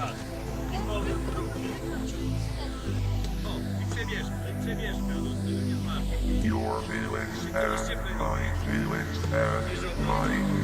Gaz. I powrót drugi. O, i przebieżmy, przebieżmy, on już nie zmarł. Your feelings and my feelings and my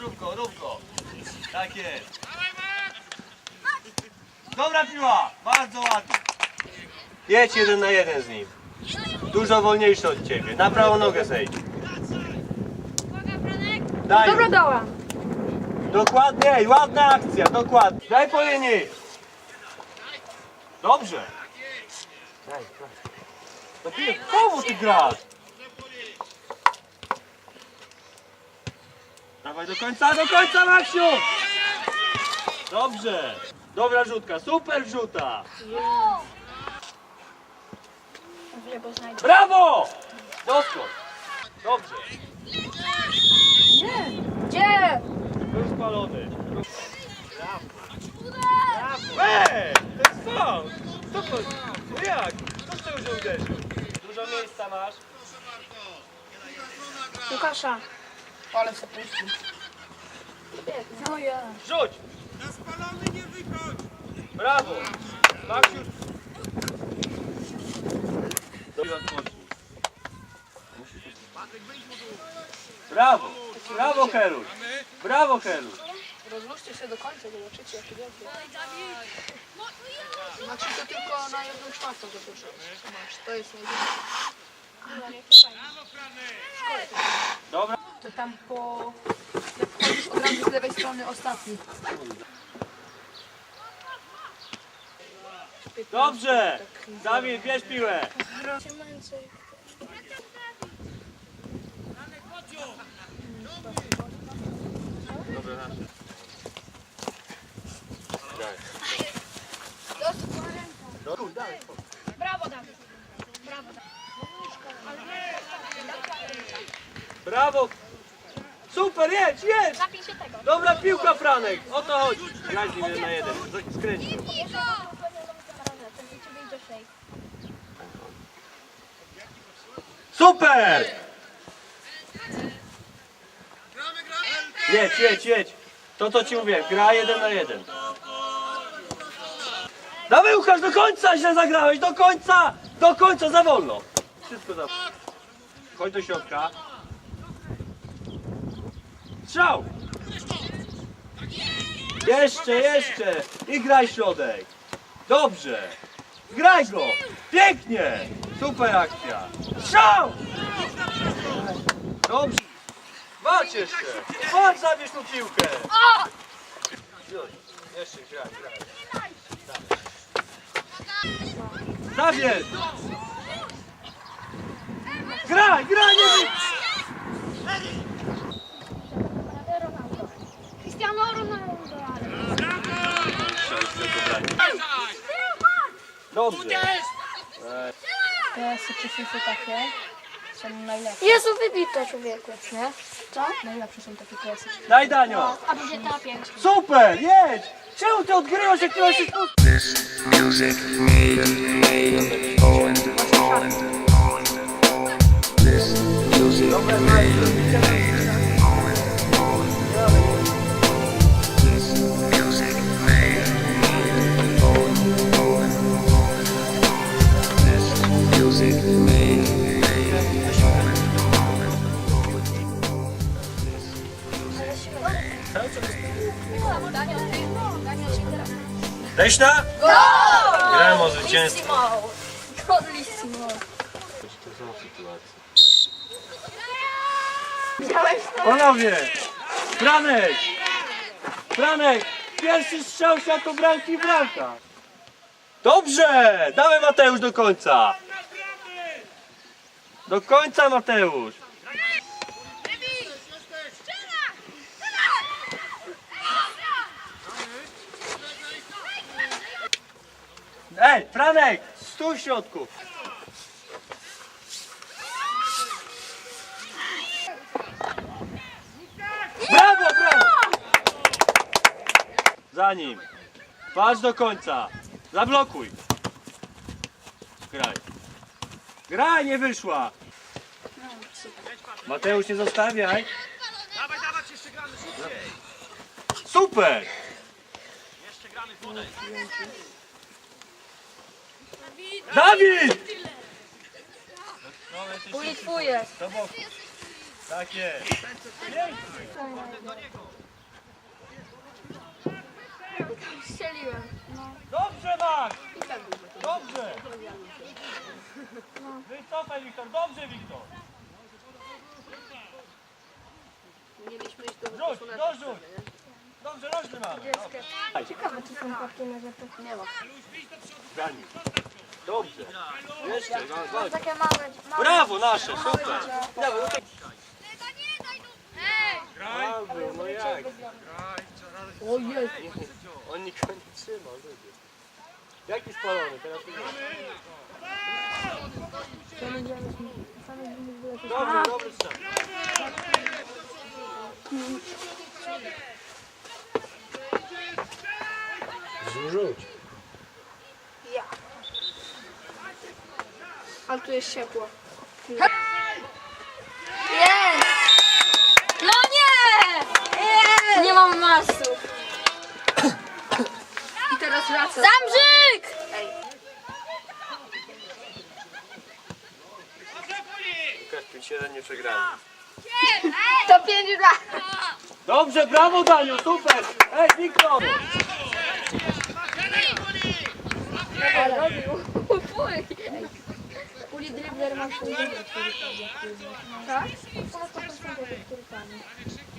Rób go. Tak jest. Dobra piła, bardzo ładnie. Jedź jeden na jeden z nim. Dużo wolniejszy od ciebie. Na prawą nogę zejdź. Daj. Dobra, dała. Dokładnie, ładna akcja, dokładnie. Daj po linii. Dobrze. Daj, daj. Ty, komu ty grasz? Dawaj do końca, do końca, Maksiu! Dobrze. Dobra rzutka, super rzuta. Brawo! Doskok. Dobrze. Gdzie? Był spalony. Brawo. Brawo. Ej, faul. Co to? No jak? Co z tego, że uderzył? Dużo miejsca masz. Łukasza. Ale se puścił. No ja. Rzuć. Brawo. Maksiu. Dobrze odpocznij. Brawo. Brawo, Heruś. Brawo, Heruś. Rozłóżcie się do końca, zobaczycie jakie wielkie. Znaczy to tylko na jedną czwartą zaproszę. Masz, to jest największe. Dobra. To tam po... Jak wchodzisz od razu z lewej strony ostatni. Dobrze. Dawid, bierz piłę. Dobra, nasze. Daj. No, tu, daj. Brawo, Dawid. Brawo, Dawid. Brawo. Super, jedź, jedź. Zapij się tego. Dobra piłka, Franek. O to chodzi. Graj z nim jeden na jeden. Skręć. Super! Jedź, jedź, jedź. To co ci mówię, gra jeden na jeden. Dawaj Łukasz, do końca źle zagrałeś, do końca! Do końca, za wolno. Wszystko za Chodź do środka. Strzał! Jeszcze, jeszcze! I graj środek. Dobrze. Graj go! Pięknie! Super akcja! Strzał! Dobrze! Walcz jeszcze! Walcz, zabierz tą piłkę! Jeszcze graj, graj. Zabierz! Graj, graj, nie! Cristiano Ronaldo, ale... Dobrze. Czy FIFA takie są najlepsze. Jezu, wybite człowieku. Nie? Co? Najlepsze są takie PS. Daj Danio! A GTA 5. Super, jedź! Czemu ty odgrywasz jak ty masz się This music made made. This music made made Leśna? Grałem o zwycięstwo. Godlissimo. Panowie! Franek! Franek! pierwszy strzał siatką bramki bramka. Dobrze! Dawaj Mateusz do końca. Do końca Mateusz. Ej, Franek, stój w środku. Brawo, brawo! Za nim. Patrz do końca. Zablokuj. Graj. Graj, nie wyszła. Mateusz, nie zostawiaj. Dawaj, dawać jeszcze gramy szybciej. Super! Jeszcze gramy podaj. Dawid! Uli twój jest. Do boku. Tak jest. Strzeliłem. Dobrze, Max! Dobrze! Wycofaj, Wiktor. Dobrze, Wiktor. Mieliśmy iść do Rzuć, dorzuć. Dobrze, rożny mamy. Ciekawe, czy są karty na rzepach. Nie ma. Dani. Dobrze. Jeszcze, no, chodź. Takie małe, małe. Brawo, nasze, super. Brawo, no tak. Brawo, no jak? O jest. On nikogo nie trzyma, ludzie. Jaki spalony, teraz nie Dobry, dobry strzał. Rzuć. Ale tu jest ciepło. Jest! No nie! Jest! Nie mam masu. I teraz wraca. Zamrzyk! Łukasz 5-7 nie przegrany. To pięć lat. Dobrze, brawo Daniu, super! Ej, Wiktor! Ale robił. Fuj. Uli dribler ma swój dobry, który chodzi. Tak? To na 100% jak który pan.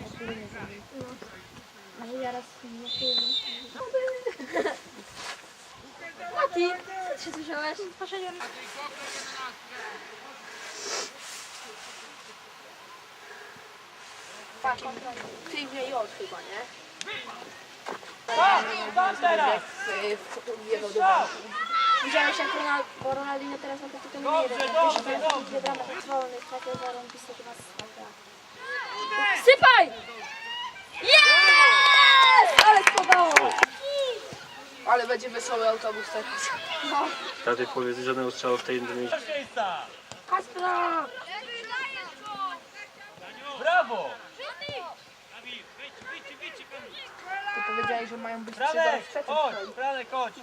A który nie zabił. No. Ale zaraz nie film. Mati, co ty się słyszałeś? Proszę nie Ty jej od chyba, nie? Tak, tak teraz! Wjechał do Tak! Widziałeś jak Ronald, bo Ronaldinho teraz na to nie Dobrze, jeden. dobrze, Wiesz, dobrze. Dwie bramy wolnych, takie zarąbiste to nas. Sypaj! Jest! Ale spodało! Ale będzie wesoły autobus teraz. Taty powiedz, że żadnego strzału w tej miejscu. miejsca! Kaspra! Brawo! Ty powiedziałeś, że mają być trzy Franek, chodź! Franek, chodź!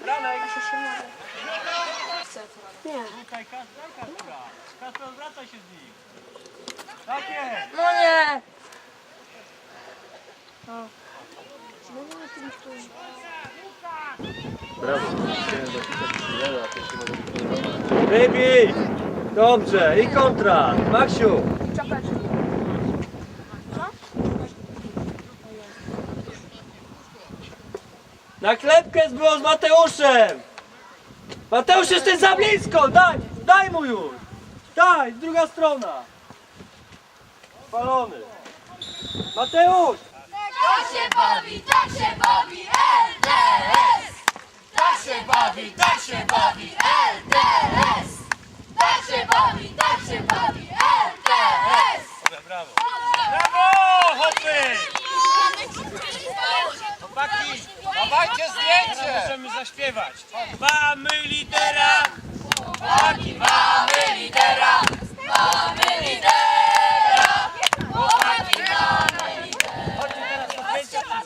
Franek! Nie. Szukaj Kaspra, Kaspra! Kaspra, zwracaj się z nim! Tak jest! No nie! Brawo! Wybij! Dobrze, i kontra! Maksiu! Na klepkę było z Mateuszem! Mateusz jesteś za blisko! Daj! Daj mu już! Daj! Druga strona! Palony! Mateusz! Tak się bawi, tak się bawi LDS! Tak się bawi, tak się bawi LDS! Tak się bawi, tak się bawi LDS! Brawo! Brawo! Hopy! Chłopaki! Dawajcie zdjęcie! Możemy zaśpiewać! Mamy lidera! Chłopaki, mamy lidera! Mamy lidera! Chłopaki, mamy Chodźcie teraz do zdjęcia wszyscy.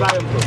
Bye.